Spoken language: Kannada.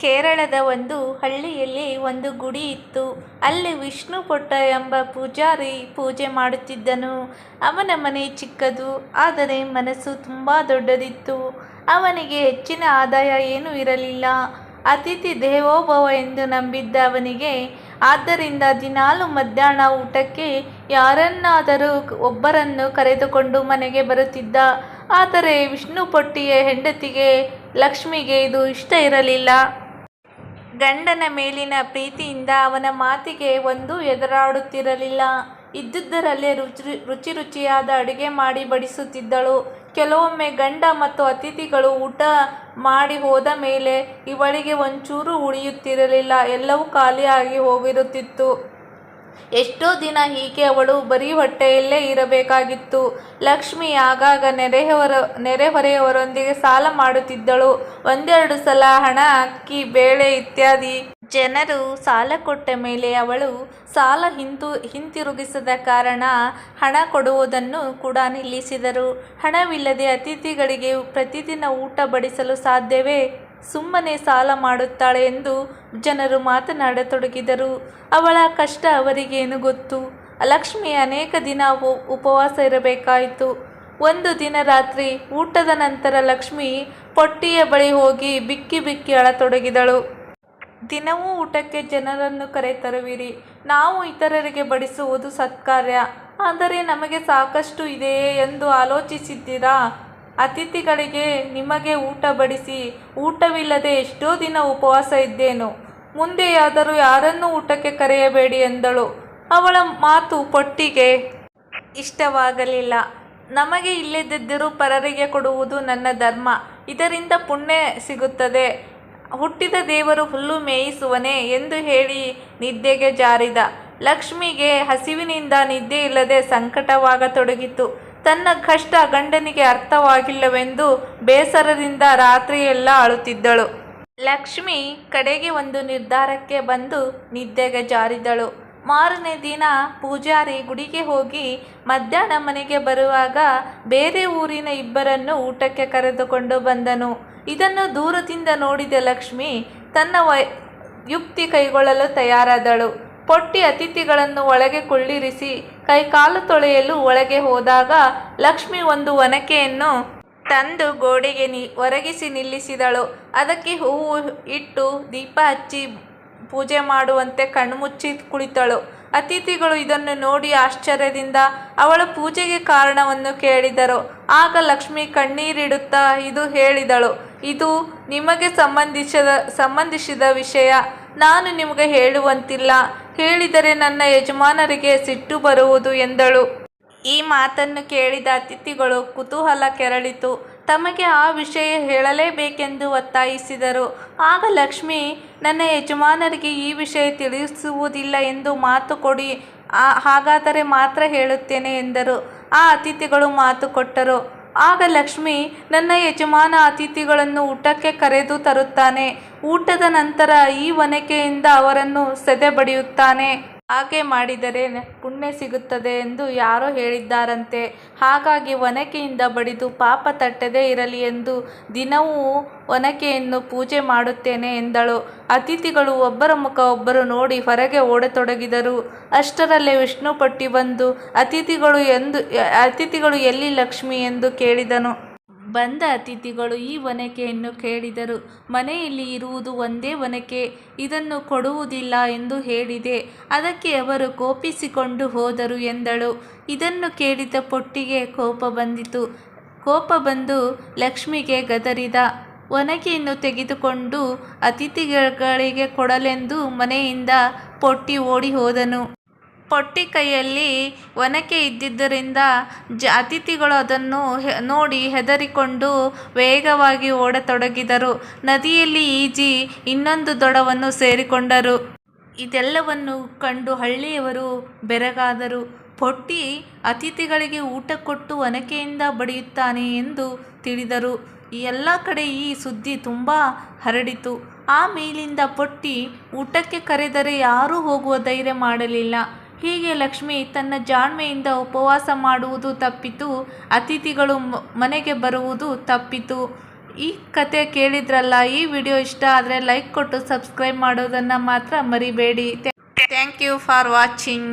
ಕೇರಳದ ಒಂದು ಹಳ್ಳಿಯಲ್ಲಿ ಒಂದು ಗುಡಿ ಇತ್ತು. ಅಲ್ಲಿ ವಿಷ್ಣು ಪೊಟ್ಟ ಎಂಬ ಪೂಜಾರಿ ಪೂಜೆ ಮಾಡುತ್ತಿದ್ದನು. ಅವನ ಮನೆ ಚಿಕ್ಕದು. ಆದರೆ ಮನಸ್ಸು ತುಂಬ ದೊಡ್ಡದಿತ್ತು. ಅವನಿಗೆ ಹೆಚ್ಚಿನ ಆದಾಯ ಏನೂ ಇರಲಿಲ್ಲ. ಅತಿಥಿ ದೇವೋಭವ ಎಂದು ನಂಬಿದ್ದ ಅವನಿಗೆ, ಆದ್ದರಿಂದ ದಿನಾಲು ಮಧ್ಯಾಹ್ನ ಊಟಕ್ಕೆ ಯಾರನ್ನಾದರೂ ಒಬ್ಬರನ್ನು ಕರೆದುಕೊಂಡು ಮನೆಗೆ ಬರುತ್ತಿದ್ದ. ಆದರೆ ವಿಷ್ಣುಭಟ್ಟಿಯ ಹೆಂಡತಿಗೆ ಲಕ್ಷ್ಮಿಗೆ ಇದು ಇಷ್ಟ ಇರಲಿಲ್ಲ. ಗಂಡನ ಮೇಲಿನ ಪ್ರೀತಿಯಿಂದ ಅವನ ಮಾತಿಗೆ ಒಂದೂ ಎದುರಾಡುತ್ತಿರಲಿಲ್ಲ. ಇದ್ದುದರಲ್ಲೇ ರುಚಿ ರುಚಿಯಾದ ಅಡುಗೆ ಮಾಡಿ ಬಡಿಸುತ್ತಿದ್ದಳು. ಕೆಲವೊಮ್ಮೆ ಗಂಡ ಮತ್ತು ಅತಿಥಿಗಳು ಊಟ ಮಾಡಿ ಹೋದ ಮೇಲೆ ಇವಳಿಗೆ ಒಂಚೂರು ಉಳಿಯುತ್ತಿರಲಿಲ್ಲ. ಎಲ್ಲವೂ ಖಾಲಿಯಾಗಿ ಹೋಗಿರುತ್ತಿತ್ತು. ಎಷ್ಟೋ ದಿನ ಹೀಗೆ ಅವಳು ಬರೀ ಹೊಟ್ಟೆಯಲ್ಲೇ ಇರಬೇಕಾಗಿತ್ತು. ಲಕ್ಷ್ಮಿ ಆಗಾಗ ನೆರೆಹೊರೆಯವರೊಂದಿಗೆ ಸಾಲ ಮಾಡುತ್ತಿದ್ದಳು. ಒಂದೆರಡು ಸಲ ಹಣ, ಅಕ್ಕಿ, ಬೇಳೆ ಇತ್ಯಾದಿ. ಜನರು ಸಾಲ ಕೊಟ್ಟ ಮೇಲೆ ಅವಳು ಸಾಲ ಹಿಂತು ಹಿಂತಿರುಗಿಸದ ಕಾರಣ ಹಣ ಕೊಡುವುದನ್ನು ಕೂಡ ನಿಲ್ಲಿಸಿದರು. ಹಣವಿಲ್ಲದೆ ಅತಿಥಿಗಳಿಗೆ ಪ್ರತಿದಿನ ಊಟ ಬಡಿಸಲು ಸಾಧ್ಯವೇ? ಸುಮ್ಮನೆ ಸಾಲ ಮಾಡುತ್ತಾಳೆ ಎಂದು ಜನರು ಮಾತನಾಡತೊಡಗಿದರು. ಅವಳ ಕಷ್ಟ ಅವರಿಗೇನು ಗೊತ್ತು? ಲಕ್ಷ್ಮಿ ಅನೇಕ ದಿನ ಉಪವಾಸ ಇರಬೇಕಾಯಿತು. ಒಂದು ದಿನ ರಾತ್ರಿ ಊಟದ ನಂತರ ಲಕ್ಷ್ಮಿ ಪೊಟ್ಟಿಯ ಬಳಿ ಹೋಗಿ ಬಿಕ್ಕಿ ಬಿಕ್ಕಿ ಅಳತೊಡಗಿದಳು. ದಿನವೂ ಊಟಕ್ಕೆ ಜನರನ್ನು ಕರೆತರುವಿರಿ. ನಾವು ಇತರರಿಗೆ ಬಡಿಸುವುದು ಸತ್ಕಾರ್ಯ. ಆದರೆ ನಮಗೆ ಸಾಕಷ್ಟು ಇದೆಯೇ ಎಂದು ಆಲೋಚಿಸಿದ್ದೀರಾ? ಅತಿಥಿಗಳಿಗೆ ನಿಮಗೆ ಊಟ ಬಡಿಸಿ ಊಟವಿಲ್ಲದೆ ಎಷ್ಟೋ ದಿನ ಉಪವಾಸ ಇದ್ದೇನು ಮುಂದೆಯಾದರೂ ಯಾರನ್ನೂ ಊಟಕ್ಕೆ ಕರೆಯಬೇಡಿ ಎಂದಳು. ಅವಳ ಮಾತು ಪೊಟ್ಟಿಗೆ ಇಷ್ಟವಾಗಲಿಲ್ಲ. ನಮಗೆ ಇಲ್ಲದಿದ್ದರೂ ಪರರಿಗೆ ಕೊಡುವುದು ನನ್ನ ಧರ್ಮ. ಇದರಿಂದ ಪುಣ್ಯ ಸಿಗುತ್ತದೆ. ಹುಟ್ಟಿದ ದೇವರು ಹುಲ್ಲು ಮೇಯಿಸುವನೆ ಎಂದು ಹೇಳಿ ನಿದ್ದೆಗೆ ಜಾರಿದ. ಲಕ್ಷ್ಮಿಗೆ ಹಸಿವಿನಿಂದ ನಿದ್ದೆಯಿಲ್ಲದೆ ಸಂಕಟವಾಗತೊಡಗಿತು. ತನ್ನ ಕಷ್ಟ ಗಂಡನಿಗೆ ಅರ್ಥವಾಗಿಲ್ಲವೆಂದು ಬೇಸರದಿಂದ ರಾತ್ರಿಯೆಲ್ಲ ಅಳುತ್ತಿದ್ದಳು. ಲಕ್ಷ್ಮಿ ಕಡೆಗೆ ಒಂದು ನಿರ್ಧಾರಕ್ಕೆ ಬಂದು ನಿದ್ದೆಗೆ ಜಾರಿದಳು. ಮಾರನೇ ದಿನ ಪೂಜಾರಿ ಗುಡಿಗೆ ಹೋಗಿ ಮಧ್ಯಾಹ್ನ ಮನೆಗೆ ಬರುವಾಗ ಬೇರೆ ಊರಿನ ಇಬ್ಬರನ್ನು ಊಟಕ್ಕೆ ಕರೆದುಕೊಂಡು ಬಂದನು. ಇದನ್ನು ದೂರದಿಂದ ನೋಡಿದ ಲಕ್ಷ್ಮಿ ತನ್ನ ಯುಕ್ತಿ ಕೈಗೊಳ್ಳಲು ತಯಾರಾದಳು. ಪೊಟ್ಟಿ ಅತಿಥಿಗಳನ್ನು ಒಳಗೆ ಕುಳ್ಳಿರಿಸಿ ಕೈಕಾಲು ತೊಳೆಯಲು ಒಳಗೆ ಹೋದಾಗ ಲಕ್ಷ್ಮಿ ಒಂದು ಒನಕೆಯನ್ನು ತಂದು ಗೋಡೆಗೆ ನಿ, ಒರಗಿಸಿ ನಿಲ್ಲಿಸಿದಳು. ಅದಕ್ಕೆ ಹೂವು ಇಟ್ಟು ದೀಪ ಹಚ್ಚಿ ಪೂಜೆ ಮಾಡುವಂತೆ ಕಣ್ಮುಚ್ಚಿ ಕುಳಿತಳು. ಅತಿಥಿಗಳು ಇದನ್ನು ನೋಡಿ ಆಶ್ಚರ್ಯದಿಂದ ಅವಳ ಪೂಜೆಗೆ ಕಾರಣವನ್ನು ಕೇಳಿದರು. ಆಗ ಲಕ್ಷ್ಮಿ ಕಣ್ಣೀರಿಡುತ್ತಾ ಇದು ಹೇಳಿದಳು. ಇದು ನಿಮಗೆ ಸಂಬಂಧಿಸಿದ ಸಂಬಂಧಿಸಿದ ವಿಷಯ. ನಾನು ನಿಮಗೆ ಹೇಳುವಂತಿಲ್ಲ. ಹೇಳಿದರೆ ನನ್ನ ಯಜಮಾನರಿಗೆ ಸಿಟ್ಟು ಬರುವುದು ಎಂದಳು. ಈ ಮಾತನ್ನು ಕೇಳಿದ ಅತಿಥಿಗಳು ಕುತೂಹಲ ಕೆರಳಿತು. ತಮಗೆ ಆ ವಿಷಯ ಹೇಳಲೇಬೇಕೆಂದು ಒತ್ತಾಯಿಸಿದರು. ಆಗ ಲಕ್ಷ್ಮಿ, ನನ್ನ ಯಜಮಾನರಿಗೆ ಈ ವಿಷಯ ತಿಳಿಸುವುದಿಲ್ಲ ಎಂದು ಮಾತು ಕೊಡಿ. ಹಾಗಾದರೆ ಮಾತ್ರ ಹೇಳುತ್ತೇನೆ ಎಂದರು. ಆ ಅತಿಥಿಗಳು ಮಾತು ಕೊಟ್ಟರು. ಆಗ ಲಕ್ಷ್ಮಿ ನನ್ನ ಯಜಮಾನ ಅತಿಥಿಗಳನ್ನು ಊಟಕ್ಕೆ ಕರೆದು ತರುತ್ತಾನೆ. ಊಟದ ನಂತರ ಈ ಒನಕೆಯಿಂದ ಅವರನ್ನು ಸದೆಬಡಿಯುತ್ತಾನೆ. ಹಾಗೆ ಮಾಡಿದರೆ ಪುಣ್ಯ ಸಿಗುತ್ತದೆ ಎಂದು ಯಾರೋ ಹೇಳಿದ್ದಾರಂತೆ. ಹಾಗಾಗಿ ಒನಕೆಯಿಂದ ಬಡಿದು ಪಾಪ ತಟ್ಟದೇ ಇರಲಿ ಎಂದು ದಿನವೂ ಒನಕೆಯನ್ನು ಪೂಜೆ ಮಾಡುತ್ತೇನೆ ಎಂದಳು. ಅತಿಥಿಗಳು ಒಬ್ಬರ ಮುಖ ಒಬ್ಬರು ನೋಡಿ ಹೊರಗೆ ಓಡತೊಡಗಿದರು. ಅಷ್ಟರಲ್ಲೇ ವಿಷ್ಣುಪಟ್ಟಿ ಬಂದು, ಅತಿಥಿಗಳು ಎಂದು ಅತಿಥಿಗಳು ಎಲ್ಲಿ ಲಕ್ಷ್ಮಿ ಎಂದು ಕೇಳಿದನು. ಬಂದ ಅತಿಥಿಗಳು ಈ ಒನಕೆಯನ್ನು ಕೇಳಿದರು. ಮನೆಯಲ್ಲಿ ಇರುವುದು ಒಂದೇ ಒನಕೆ. ಇದನ್ನು ಕೊಡುವುದಿಲ್ಲ ಎಂದು ಹೇಳಿದೆ. ಅದಕ್ಕೆ ಅವರು ಕೋಪಿಸಿಕೊಂಡು ಹೋದರು ಎಂದಳು. ಇದನ್ನು ಕೇಳಿದ ಪೊಟ್ಟಿಗೆ ಕೋಪ ಬಂದಿತು. ಕೋಪ ಬಂದು ಲಕ್ಷ್ಮಿಗೆ ಗದರಿದ. ಒನಕೆಯನ್ನು ತೆಗೆದುಕೊಂಡು ಅತಿಥಿಗಳಿಗೆ ಕೊಡಲೆಂದು ಮನೆಯಿಂದ ಪೊಟ್ಟಿ ಓಡಿ ಹೋದನು. ಭಟ್ಟಿ ಕೈಯಲ್ಲಿ ಒನಕೆ ಇದ್ದಿದ್ದರಿಂದ ಜ ಅತಿಥಿಗಳು ಅದನ್ನು ನೋಡಿ ಹೆದರಿಕೊಂಡು ವೇಗವಾಗಿ ಓಡತೊಡಗಿದರು. ನದಿಯಲ್ಲಿ ಈಜಿ ಇನ್ನೊಂದು ದೊಡವನ್ನು ಸೇರಿಕೊಂಡರು. ಇದೆಲ್ಲವನ್ನು ಕಂಡು ಹಳ್ಳಿಯವರು ಬೆರಗಾದರು. ಪೊಟ್ಟಿ ಅತಿಥಿಗಳಿಗೆ ಊಟ ಕೊಟ್ಟು ಒನಕೆಯಿಂದ ಬಡಿಯುತ್ತಾನೆ ಎಂದು ತಿಳಿದರು. ಎಲ್ಲ ಕಡೆ ಈ ಸುದ್ದಿ ತುಂಬ ಹರಡಿತು. ಆ ಮೇಲಿಂದ ಪೊಟ್ಟಿ ಊಟಕ್ಕೆ ಕರೆದರೆ ಯಾರೂ ಹೋಗುವ ಧೈರ್ಯ ಮಾಡಲಿಲ್ಲ. ಹೀಗೆ ಲಕ್ಷ್ಮಿ ತನ್ನ ಜಾಣ್ಮೆಯಿಂದ ಉಪವಾಸ ಮಾಡುವುದು ತಪ್ಪಿತು. ಅತಿಥಿಗಳು ಮನೆಗೆ ಬರುವುದು ತಪ್ಪಿತು. ಈ ಕತೆ ಕೇಳಿದ್ರಲ್ಲ, ಈ ವಿಡಿಯೋ ಇಷ್ಟ ಆದರೆ ಲೈಕ್ ಕೊಟ್ಟು ಸಬ್ಸ್ಕ್ರೈಬ್ ಮಾಡೋದನ್ನು ಮಾತ್ರ ಮರಿಬೇಡಿ ಥ್ಯಾಂಕ್ ಯು ಫಾರ್ ವಾಚಿಂಗ್